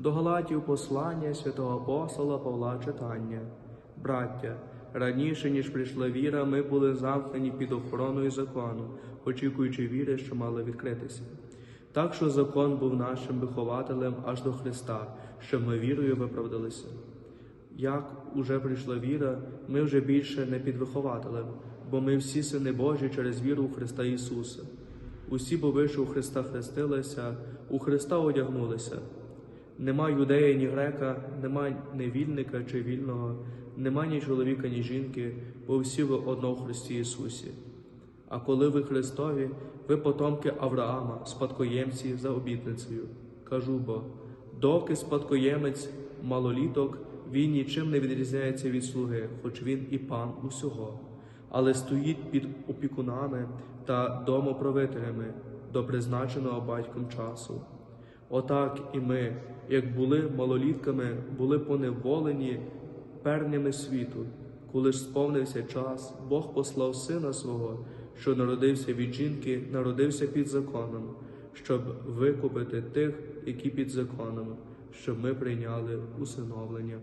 До Галатів послання святого апостола Павла читання. Браття, раніше, ніж прийшла віра, ми були замкнені під охороною закону, очікуючи віри, що мала відкритися. Так що закон був нашим вихователем аж до Христа, щоб ми вірою виправдалися. Як уже прийшла віра, ми вже більше не під вихователем, бо ми всі сини Божі через віру у Христа Ісуса. Усі, бо ви, у Христа хрестилися, у Христа одягнулися. Нема юдея, ні грека, нема ні вільника чи вільного, нема ні чоловіка, ні жінки, бо всі ви одно в Христі Ісусі. А коли ви Христові, ви потомки Авраама, спадкоємці за обітницею. Кажу бо, доки спадкоємець малоліток, він нічим не відрізняється від слуги, хоч він і пан усього, але стоїть під опікунами та домоправителями до призначеного батьком часу. Отак і ми, як були малолітками, були поневолені пернями світу. Коли ж сповнився час, Бог послав сина свого, що народився від жінки, народився під законом, щоб викупити тих, які під законом, щоб ми прийняли усиновлення.